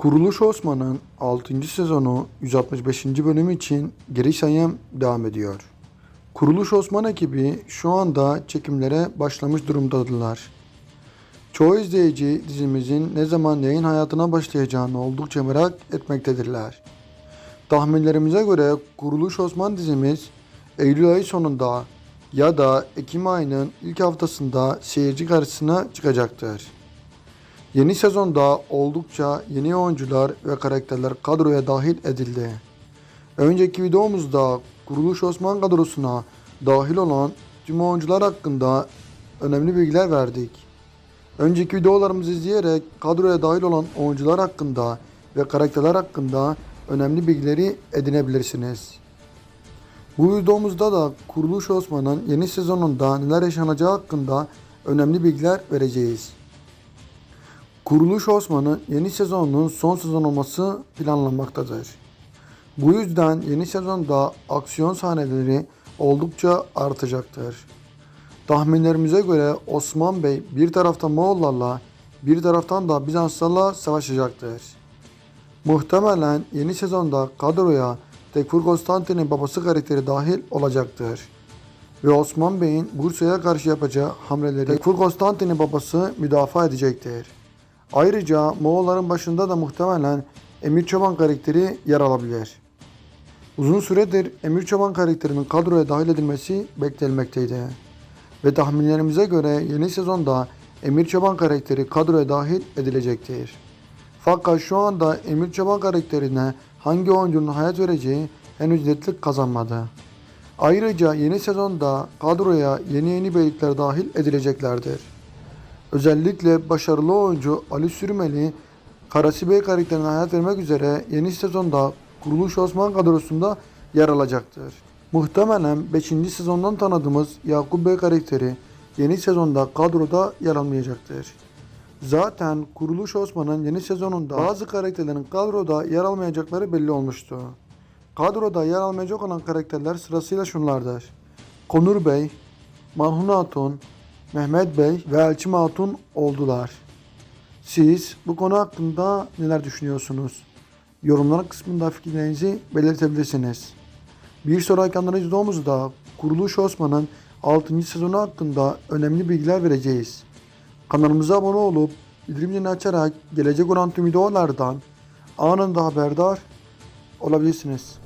Kuruluş Osman'ın 6. sezonu 165. bölümü için geri sayım devam ediyor. Kuruluş Osman ekibi şu anda çekimlere başlamış durumdadırlar. Çoğu izleyici dizimizin ne zaman yayın hayatına başlayacağını oldukça merak etmektedirler. Tahminlerimize göre Kuruluş Osman dizimiz Eylül ayı sonunda ya da Ekim ayının ilk haftasında seyirci karşısına çıkacaktır. Yeni sezonda oldukça yeni oyuncular ve karakterler kadroya dahil edildi. Önceki videomuzda Kuruluş Osman kadrosuna dahil olan tüm oyuncular hakkında önemli bilgiler verdik. Önceki videolarımızı izleyerek kadroya dahil olan oyuncular hakkında ve karakterler hakkında önemli bilgileri edinebilirsiniz. Bu videomuzda da Kuruluş Osman'ın yeni sezonunda neler yaşanacağı hakkında önemli bilgiler vereceğiz. Kuruluş Osman'ın yeni sezonunun son sezon olması planlanmaktadır. Bu yüzden yeni sezonda aksiyon sahneleri oldukça artacaktır. Tahminlerimize göre Osman Bey bir taraftan Moğollarla bir taraftan da Bizanslarla savaşacaktır. Muhtemelen yeni sezonda kadroya Tekfur Konstantin'in babası karakteri dahil olacaktır. Ve Osman Bey'in Bursa'ya karşı yapacağı hamleleri Tekfur Konstantin'in babası müdafaa edecektir. Ayrıca Moğolların başında da muhtemelen Emir Çoban karakteri yer alabilir. Uzun süredir Emir Çoban karakterinin kadroya dahil edilmesi beklenmekteydi. Ve tahminlerimize göre yeni sezonda Emir Çoban karakteri kadroya dahil edilecektir. Fakat şu anda Emir Çoban karakterine hangi oyuncunun hayat vereceği henüz netlik kazanmadı. Ayrıca yeni sezonda kadroya yeni yeni beylikler dahil edileceklerdir. Özellikle başarılı oyuncu Ali Sürmeli, Karasi Bey karakterine hayat vermek üzere yeni sezonda Kuruluş Osman kadrosunda yer alacaktır. Muhtemelen 5. sezondan tanıdığımız Yakup Bey karakteri yeni sezonda kadroda yer almayacaktır. Zaten Kuruluş Osman'ın yeni sezonunda bazı karakterlerin kadroda yer almayacakları belli olmuştu. Kadroda yer almayacak olan karakterler sırasıyla şunlardır. Konur Bey, Marhun Hatun, Mehmet Bey ve Elçim Hatun oldular. Siz bu konu hakkında neler düşünüyorsunuz? Yorumlar kısmında fikirlerinizi belirtebilirsiniz. Bir sonraki analiz videomuzda Kuruluş Osman'ın 6. sezonu hakkında önemli bilgiler vereceğiz. Kanalımıza abone olup bildirim açarak gelecek olan tüm videolardan anında haberdar olabilirsiniz.